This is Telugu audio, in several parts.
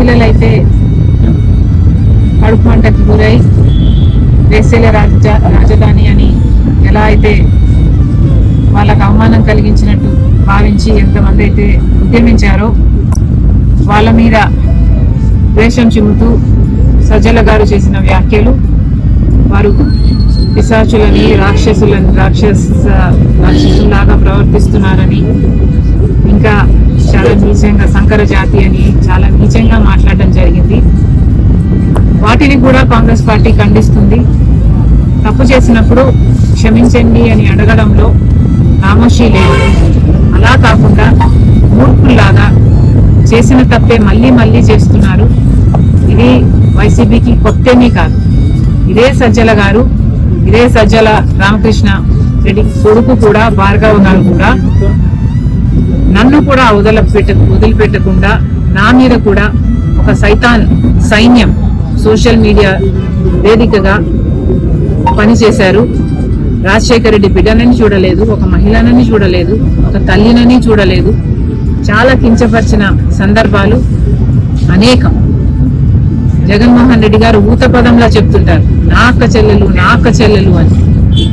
మహిళలైతే కడుపు మంటకి గురై దేశీయ రాజ రాజధాని అని ఎలా అయితే వాళ్ళకు అవమానం కలిగించినట్టు భావించి ఎంతమంది అయితే ఉద్యమించారో వాళ్ళ మీద ద్వేషం చిమ్ముతూ సజ్జల గారు చేసిన వ్యాఖ్యలు వారు పిశాచులని రాక్షసులని రాక్షస రాక్షసులాగా ప్రవర్తిస్తున్నారని ఇంకా చాలా నీచంగా సంకర జాతి అని చాలా జరిగింది వాటిని కూడా కాంగ్రెస్ పార్టీ ఖండిస్తుంది. తప్పు చేసినప్పుడు క్షమించండి అని అడగడంలో నామోషి లేదు. అలా కాకుండా మూర్ఖుల్లాగా చేసిన తప్పే మళ్ళీ మళ్ళీ చేస్తున్నారు. ఇది వైసీపీకి కొత్తేమీ కాదు. ఇదే సజ్జల గారు ఇదే సజ్జల రామకృష్ణ రెడ్డి కొడుకు కూడా భార్గవ్ గారు కూడా నన్ను కూడా వదలపెట్ట వదిలిపెట్టకుండా నా మీద కూడా ఒక సైతాన్ సైన్యం సోషల్ మీడియా వేదికగా పనిచేశారు. రాజశేఖర రెడ్డి బిడ్డనని చూడలేదు ఒక మహిళనని చూడలేదు ఒక తల్లినని చూడలేదు. చాలా కించపరిచిన సందర్భాలు అనేకం. జగన్మోహన్ రెడ్డి గారు ఊత పదంలా చెప్తుంటారు నా అక్క చెల్లెలు నా అక్క చెల్లెలు అని.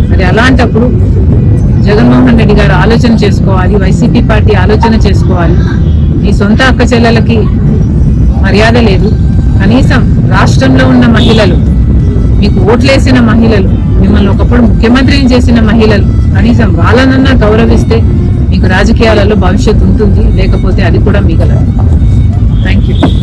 మరి అలాంటప్పుడు జగన్మోహన్ రెడ్డి గారు ఆలోచన చేసుకోవాలి వైసీపీ పార్టీ ఆలోచన చేసుకోవాలి. మీ సొంత అక్క చెల్లెలకి మర్యాద లేదు. కనీసం రాష్ట్రంలో ఉన్న మహిళలు మీకు ఓట్లేసిన మహిళలు మిమ్మల్ని ఒకప్పుడు ముఖ్యమంత్రిని చేసిన మహిళలు కనీసం వాళ్ళనన్నా గౌరవిస్తే మీకు రాజకీయాలలో భవిష్యత్తు ఉంటుంది లేకపోతే అది కూడా మిగలదు. Thank you